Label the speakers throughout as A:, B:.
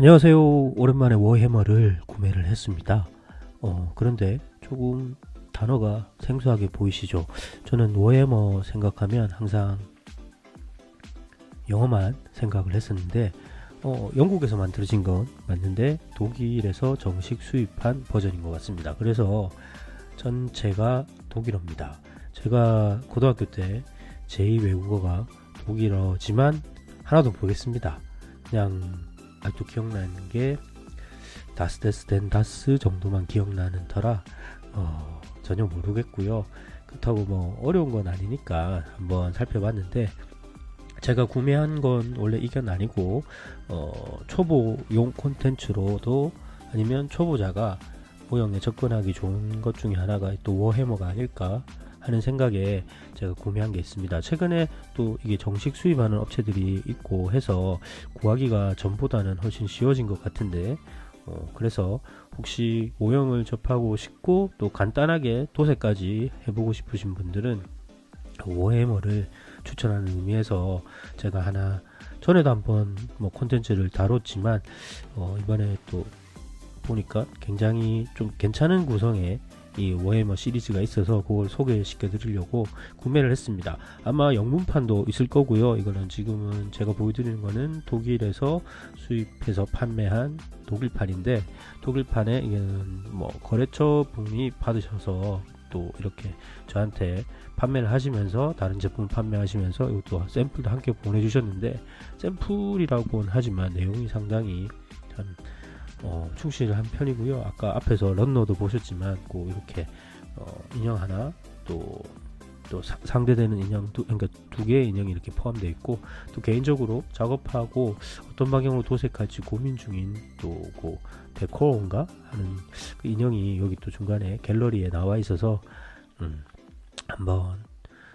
A: 안녕하세요. 오랜만에 워해머를 구매를 했습니다. 어, 그런데 조금 단어가 생소하게 보이시죠? 저는 워해머 생각하면 항상 영어만 생각을 했었는데, 어, 영국에서 만들어진 건 맞는데, 독일에서 정식 수입한 버전인 것 같습니다. 그래서 전체가 독일어입니다. 제가 고등학교 때 제2 외국어가 독일어지만 하나도 모르겠습니다. 그냥 아직도 기억나는 게 다스 데스 덴 다스 정도만 기억나는 터라 어, 전혀 모르겠고요. 그렇다고 뭐 어려운 건 아니니까 한번 살펴봤는데 제가 구매한 건 원래 이건 아니고 어, 초보용 콘텐츠로도 아니면 초보자가 모형에 접근하기 좋은 것 중에 하나가 또 워해머가 아닐까 하는 생각에 제가 구매한 게 있습니다. 최근에 또 이게 정식 수입하는 업체들이 있고 해서 구하기가 전보다는 훨씬 쉬워진 것 같은데 어, 그래서 혹시 모형을 접하고 싶고 또 간단하게 도색까지 해보고 싶으신 분들은 워해머를 추천하는 의미에서 제가 하나 전에도 한번 뭐 콘텐츠를 다뤘지만 어, 이번에 또 보니까 굉장히 좀 괜찮은 구성의 이 워해머 시리즈가 있어서 그걸 소개시켜 드리려고 구매를 했습니다. 아마 영문판도 있을 거고요. 이거는 지금은 제가 보여드리는 거는 독일에서 수입해서 판매한 독일판인데 독일판에 뭐 거래처 분이 받으셔서 또 이렇게 저한테 판매를 하시면서 다른 제품 판매하시면서 이것도 샘플도 함께 보내주셨는데 샘플이라고는 하지만 내용이 상당히 참 어, 충실한 편이고요. 아까 앞에서 런너도 보셨지만 꼭 이렇게 어, 인형 하나 또 또 상대되는 인형 두 그러니까 두 개의 인형이 이렇게 포함되어 있고 또 개인적으로 작업하고 어떤 방향으로 도색할지 고민 중인 또그 데코인가 하는 그 인형이 여기 또 중간에 갤러리에 나와 있어서 음, 한번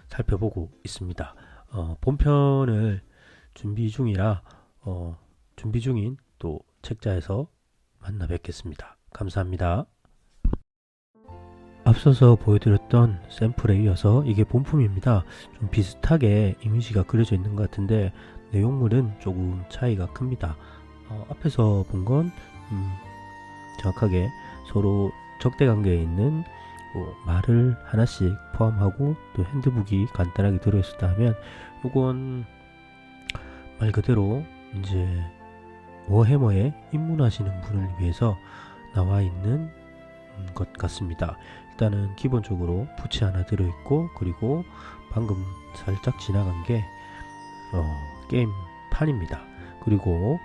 A: 살펴보고 있습니다. 어, 본편을 준비 중이라 어, 준비 중인 또 책자에서 만나 뵙겠습니다. 감사합니다. 앞서서 보여드렸던 샘플에 이어서 이게 본품입니다. 좀 비슷하게 이미지가 그려져 있는 것 같은데 내용물은 조금 차이가 큽니다. 어, 앞에서 본건 음, 정확하게 서로 적대 관계에 있는 뭐 말을 하나씩 포함하고 또 핸드북이 간단하게 들어있었다 하면 이건 말 그대로 이제 워해머에 입문하시는 분을 위해서 나와 있는 음, 것 같습니다. 일단은 기본적으로 부치 하나 들어있고 그리고 방금 살짝 지나간 게 어, 게임판입니다. 그리고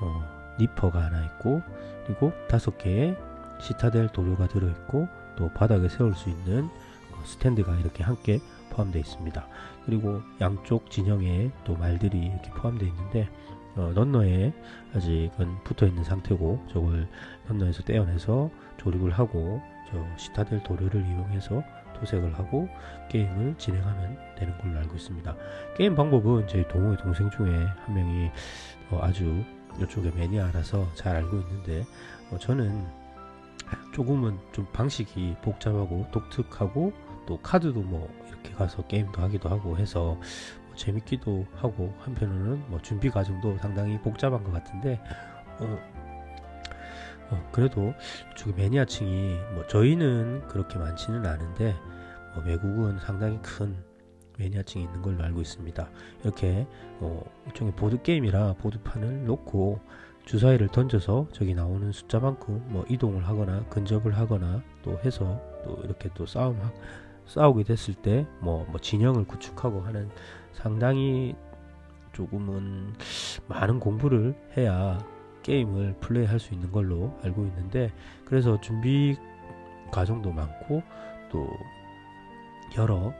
A: 어, 니퍼가 하나 있고 그리고 다섯 개의 시타델 도료가 들어있고 또 바닥에 세울 수 있는 어, 스탠드가 이렇게 함께 포함되어 있습니다. 그리고 양쪽 진영에 또 말들이 이렇게 포함되어 있는데 어, 런너에 아직은 붙어 있는 상태고 저걸 런너에서 떼어내서 조립을 하고 저 시타델 도료를 이용해서 도색을 하고 게임을 진행하면 되는 걸로 알고 있습니다. 게임 방법은 제 동호회 동생 중에 한 명이 어, 아주 이쪽에 매니아라서 잘 알고 있는데 어, 저는 조금은 좀 방식이 복잡하고 독특하고 또 카드도 뭐 이렇게 가서 게임도 하기도 하고 해서 뭐 재밌기도 하고 한편으로는 뭐 준비 과정도 상당히 복잡한 것 같은데 어, 어, 그래도 이쪽에 매니아층이 뭐 저희는 그렇게 많지는 않은데 뭐 외국은 상당히 큰 매니아층이 있는 걸로 알고 있습니다. 이렇게 어, 일종의 보드 게임이라 보드판을 놓고 주사위를 던져서 저기 나오는 숫자만큼 뭐 이동을 하거나 근접을 하거나 또 해서 또 이렇게 또 싸움 싸우게 됐을 때 뭐 뭐 진영을 구축하고 하는 상당히 조금은 많은 공부를 해야 게임을 플레이할 수 있는 걸로 알고 있는데 그래서 준비 과정도 많고 또 여러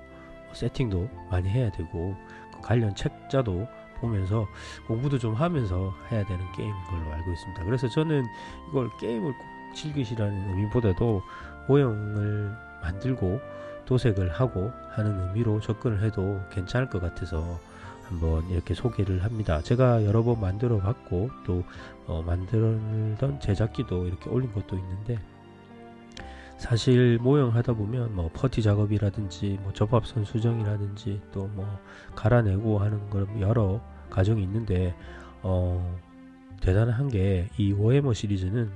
A: 세팅도 많이 해야 되고 그 관련 책자도 보면서 공부도 좀 하면서 해야 되는 게임인 걸로 알고 있습니다. 그래서 저는 이걸 게임을 꼭 즐기시라는 의미보다도 모형을 만들고 도색을 하고 하는 의미로 접근을 해도 괜찮을 것 같아서 한번 이렇게 소개를 합니다. 제가 여러 번 만들어 봤고 또 어, 만들던 제작기도 이렇게 올린 것도 있는데 사실 모형 하다 보면 뭐 퍼티 작업이라든지 뭐 접합선 수정이라든지 또 뭐 갈아내고 하는 그런 여러 과정이 있는데 어 대단한 게 이 워해머 시리즈는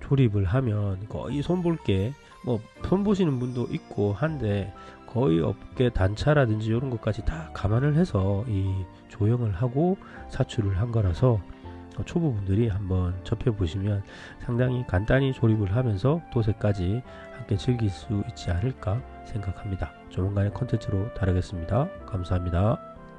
A: 조립을 하면 거의 손볼 게 뭐 손보시는 분도 있고 한데 거의 업계 단차라든지 이런 것까지 다 감안을 해서 이 조형을 하고 사출을 한 거라서 초보분들이 한번 접해 보시면 상당히 간단히 조립을 하면서 도색까지 함께 즐길 수 있지 않을까 생각합니다. 조만간의 컨텐츠로 다루겠습니다. 감사합니다.